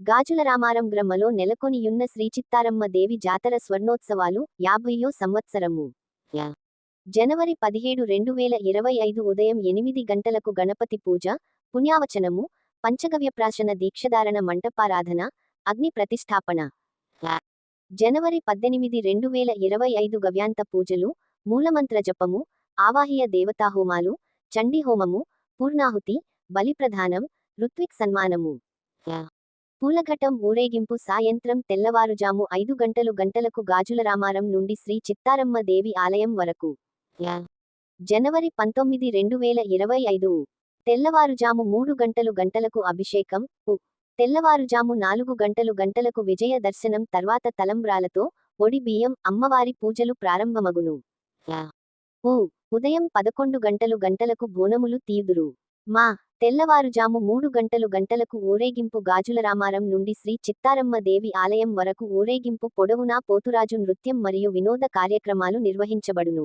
గాజుల రామారం గ్రమ్మలో నెలకొనియున్న శ్రీచిత్తారమ్మ దేవి జాతర స్వర్ణోత్సవాలు యాభయ్యో సంవత్సరము. జనవరి పదిహేడు రెండు వేల ఇరవై ఐదు ఉదయం ఎనిమిది గంటలకు గణపతి పూజ పుణ్యావచనము పంచగవ్యప్రాశన దీక్షధారణ మంటపారాధన అగ్ని ప్రతిష్టాపన. జనవరి పద్దెనిమిది రెండు వేల ఇరవై ఐదు గవ్యాంత పూజలు మూలమంత్ర జపము ఆవాహీయ దేవతాహోమాలు చండీ హోమము పూర్ణాహుతి బలిప్రధానం ఋత్విక్ సన్మానము. పూలఘటం ఊరేగింపు సాయంత్రం తెల్లవారుజాము ఐదు గంటలు గంటలకు గాజుల రామారం నుండి శ్రీ చిత్తారమ్మ దేవి ఆలయం వరకు. జనవరి పంతొమ్మిది రెండు వేల ఇరవై ఐదు. తెల్లవారుజాము మూడు గంటలు గంటలకు అభిషేకం. తెల్లవారుజాము నాలుగు గంటలు గంటలకు విజయ దర్శనం తర్వాత తలంబ్రాలతో ఒడి బియ్యం అమ్మవారి పూజలు ప్రారంభమగును. ఉదయం పదకొండు గంటలు గంటలకు బోనములు తీయుదురు మా తెల్లవారుజాము మూడు గంటలు గంటలకు ఊరేగింపు గాజుల రామారం నుండి శ్రీ చిత్తారమ్మ దేవి ఆలయం వరకు ఊరేగింపు పొడవునా పోతురాజు నృత్యం మరియు వినోద కార్యక్రమాలు నిర్వహించబడును.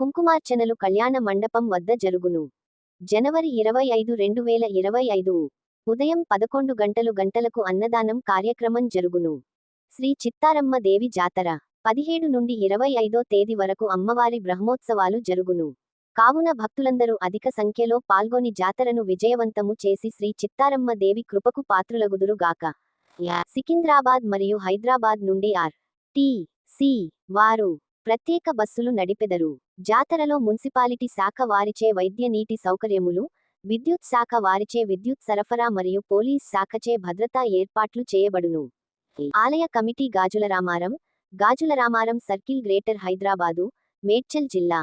కుంకుమార్చనలు కళ్యాణ మండపం వద్ద జరుగును. జనవరి ఇరవై ఐదు రెండు వేల ఇరవై ఐదు ఉదయం పదకొండు గంటలు గంటలకు అన్నదానం కార్యక్రమం జరుగును. శ్రీ చిత్తారమ్మ దేవి జాతర పదిహేడు నుండి ఇరవై ఐదో తేదీ వరకు అమ్మవారి బ్రహ్మోత్సవాలు జరుగును. కావున భక్తులందరూ అధిక సంఖ్యలో పాల్గొని జాతరను విజయవంతము చేసి శ్రీ చిత్తారమ్మ దేవి కృపకు పాత్రులగుదురుగాక. సికింద్రాబాద్ మరియు హైదరాబాద్ నుండి ఆర్. టి. సి. వారు ప్రత్యేక బస్సులు నడిపెదరు. జాతరలో మున్సిపాలిటీ శాఖ వారిచే వైద్య నీటి సౌకర్యములు విద్యుత్ శాఖ వారిచే విద్యుత్ సరఫరా మరియు పోలీస్ శాఖచే భద్రతా ఏర్పాట్లు చేయబడును. ఆలయ committee Gajularamaram Gajularamaram circle greater Hyderabad Medchal జిల్లా.